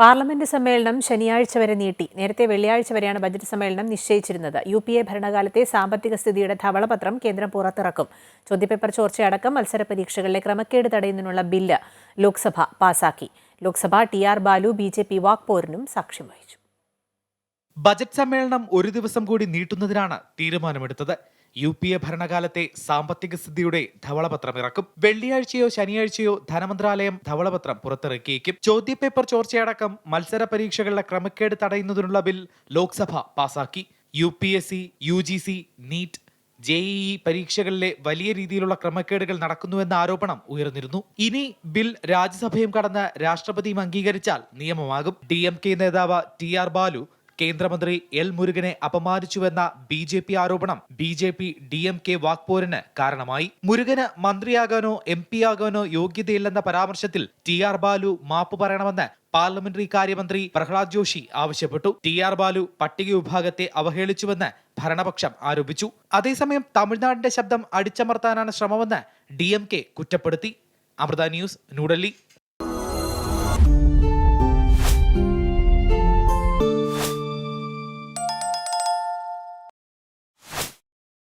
Parliament സമ്മേളനം ശനിയാഴ്ച വരെ നീട്ടി. നേരത്തെ വെള്ളിയാഴ്ച വരെയാണ് ബജറ്റ് സമ്മേളനം നിശ്ചയിച്ചിരുന്നത്. യു പി എ ഭരണകാലത്തെ സാമ്പത്തിക സ്ഥിതിയുടെ ധവളപത്രം കേന്ദ്രം പുറത്തിറക്കും. ചോദ്യപേപ്പർ ചോർച്ചയടക്കം മത്സര പരീക്ഷകളിലെ ക്രമക്കേട് തടയുന്നതിനുള്ള ബില്ല് ലോക്സഭ പാസാക്കി. Lok Sabha T R Balu B J P വാക്പോരിനും സാക്ഷ്യം വഹിച്ചു. ബജറ്റ് സമ്മേളനം ഒരു ദിവസം കൂടി നീട്ടുന്നതിനാണ് തീരുമാനമെടുത്തത്. യു പി എ ഭരണകാലത്തെ സാമ്പത്തിക സ്ഥിതിയുടെ ധവളപത്രം ഇറക്കും. വെള്ളിയാഴ്ചയോ ശനിയാഴ്ചയോ ധനമന്ത്രാലയം ധവളപത്രം പുറത്തിറക്കിയേക്കും. ചോദ്യപേപ്പർ ചോർച്ചയടക്കം മത്സര പരീക്ഷകളുടെ ക്രമക്കേട് തടയുന്നതിനുള്ള ബിൽ ലോക്സഭ പാസാക്കി. U P S C U G C NEET J E പരീക്ഷകളിലെ വലിയ രീതിയിലുള്ള ക്രമക്കേടുകൾ നടക്കുന്നുവെന്ന ആരോപണം ഉയർന്നിരുന്നു. ഇനി ബിൽ രാജ്യസഭയും കടന്ന് രാഷ്ട്രപതിയും അംഗീകരിച്ചാൽ നിയമമാകും. ഡി എം കെ നേതാവ് ടി ആർ ബാലു കേന്ദ്രമന്ത്രി എൽ മുരുകനെ അപമാനിച്ചുവെന്ന ബി ജെ പി ആരോപണം B J P D M K വാക്പോരിന് കാരണമായി. മുരുകന് മന്ത്രിയാകാനോ എം പി ആകാനോ യോഗ്യതയില്ലെന്ന പരാമർശത്തിൽ ടി ആർ ബാലു മാപ്പ് പറയണമെന്ന് പാർലമെന്ററി കാര്യമന്ത്രി പ്രഹ്ലാദ് ജോഷി ആവശ്യപ്പെട്ടു. ടി ആർ ബാലു പട്ടിക വിഭാഗത്തെ അവഹേളിച്ചുവെന്ന് ഭരണപക്ഷം ആരോപിച്ചു. അതേസമയം തമിഴ്നാടിന്റെ ശബ്ദം അടിച്ചമർത്താനാണ് ശ്രമമെന്ന് ഡി എം കെ കുറ്റപ്പെടുത്തി. അമൃത ന്യൂസ് ന്യൂഡൽഹി.